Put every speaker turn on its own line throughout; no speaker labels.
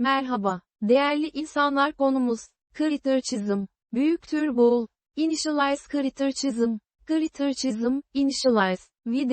Merhaba, değerli insanlar konumuz, Critter çizim, büyüktür bool, initialize Critter çizim, initialize,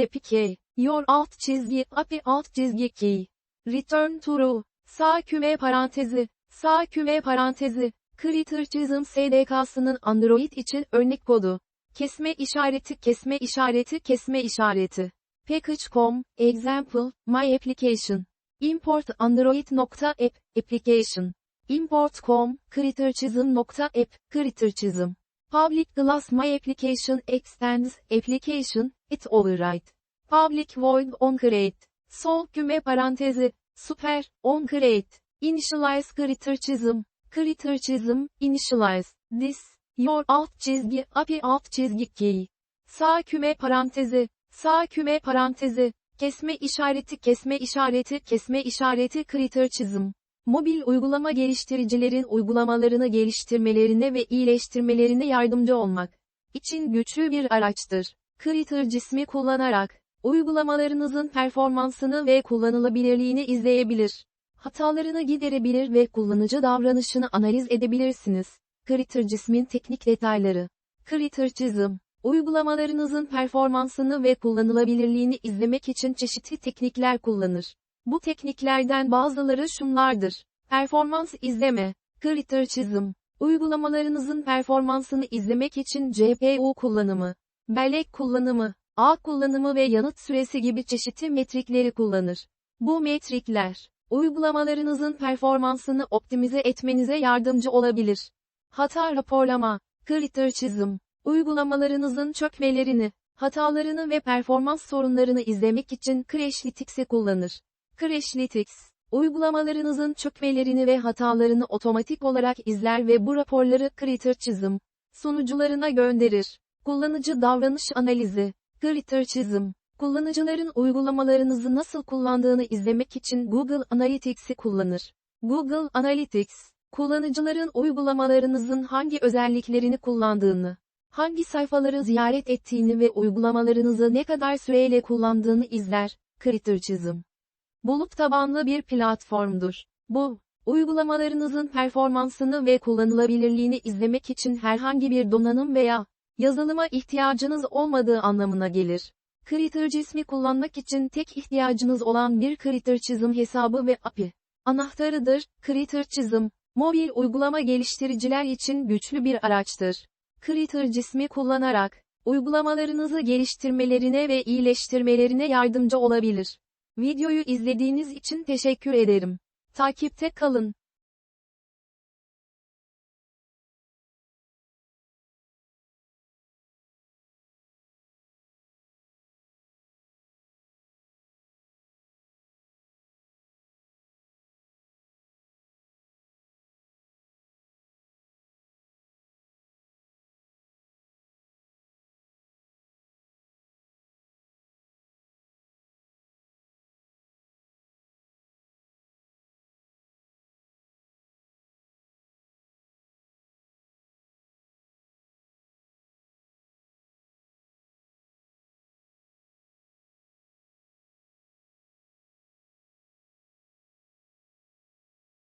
APK, your alt çizgi, API alt çizgi key, return true, sağ küme parantezi, sağ küme parantezi, Critter çizim SDK'sının Android için örnek kodu, kesme işareti, kesme işareti, kesme işareti, package.com, example, my application, import android.app, application, import.com, critterchism.app, critterchism. Public class my application extends, application, it override. Public void on create. Sol küme parantezi, super, on create. Initialize critterchism, critterchism, initialize. This, your alt çizgi, API alt çizgi key. Sağ küme parantezi, sağ küme parantezi, kesme işareti kesme işareti kesme işareti critterchism. Mobil uygulama geliştiricilerin uygulamalarını geliştirmelerine ve iyileştirmelerine yardımcı olmak için güçlü bir araçtır. Critter cismi kullanarak, uygulamalarınızın performansını ve kullanılabilirliğini izleyebilir. Hatalarını giderebilir ve kullanıcı davranışını analiz edebilirsiniz. Critter cismin teknik detayları. Critter çizim, uygulamalarınızın performansını ve kullanılabilirliğini izlemek için çeşitli teknikler kullanır. Bu tekniklerden bazıları şunlardır. Performans izleme, Critter çizim, uygulamalarınızın performansını izlemek için CPU kullanımı, bellek kullanımı, ağ kullanımı ve yanıt süresi gibi çeşitli metrikleri kullanır. Bu metrikler, uygulamalarınızın performansını optimize etmenize yardımcı olabilir. Hata raporlama, Critter çizim, uygulamalarınızın çökmelerini, hatalarını ve performans sorunlarını izlemek için Crashlytics'i kullanır. Crashlytics, uygulamalarınızın çökmelerini ve hatalarını otomatik olarak izler ve bu raporları Critter çizim, sunucularına gönderir. Kullanıcı davranış analizi, Critter çizim, kullanıcıların uygulamalarınızı nasıl kullandığını izlemek için Google Analytics'i kullanır. Google Analytics, kullanıcıların uygulamalarınızın hangi özelliklerini kullandığını, hangi sayfaları ziyaret ettiğini ve uygulamalarınızı ne kadar süreyle kullandığını izler. Critter çizim. Bulut tabanlı bir platformdur. Bu, uygulamalarınızın performansını ve kullanılabilirliğini izlemek için herhangi bir donanım veya yazılıma ihtiyacınız olmadığı anlamına gelir. Critter cismi kullanmak için tek ihtiyacınız olan bir Critter çizim hesabı ve API anahtarıdır. Critter çizim, mobil uygulama geliştiriciler için güçlü bir araçtır. Critter cismi kullanarak, uygulamalarınızı geliştirmelerine ve iyileştirmelerine yardımcı olabilir. Videoyu izlediğiniz için teşekkür ederim. Takipte kalın.